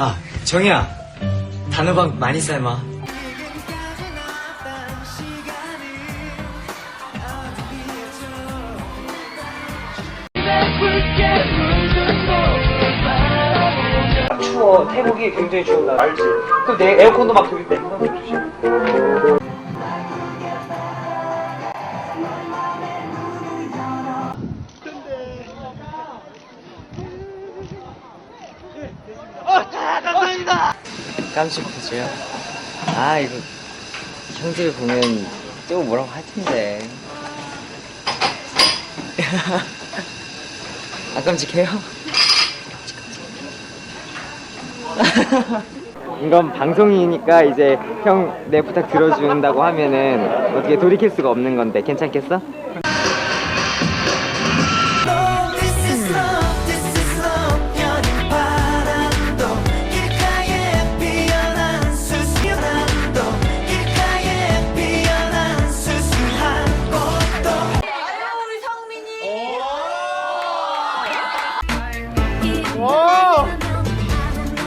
아, 정희야. 단호박 많이 삶아. 추워. 태국이 굉장히 추운 나라. 알지. 그럼 내 에어컨도 막 돌릴 때. 조심. 깜찍 포즈요? 아, 이거, 형들 보면 또 뭐라고 할 텐데. 아, 깜찍해요? 이건 방송이니까 이제 형 내 부탁 들어준다고 하면은 어떻게 돌이킬 수가 없는 건데 괜찮겠어?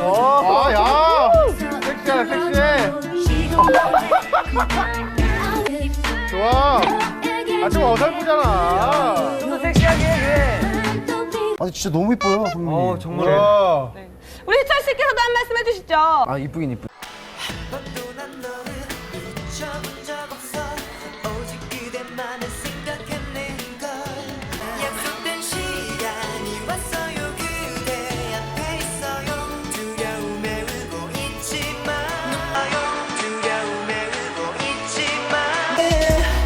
아, 야! 섹시하다, 섹시해! 좋아! 아, 좀 어설프잖아! 아니 진짜 너무 이뻐요 선배님. 어, 정말. 우와! 우리 희철 씨께서도 한 말씀 해주시죠. 아 이쁘긴 이쁘.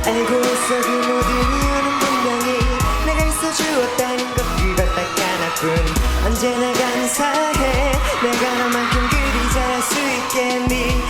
알고 있어 그 모든 이유는 분명히 내가 있어 주었다는 것 그것 딱 하나뿐. 언제나 감사해. 내가 너만큼 그리 잘할 수 있겠니?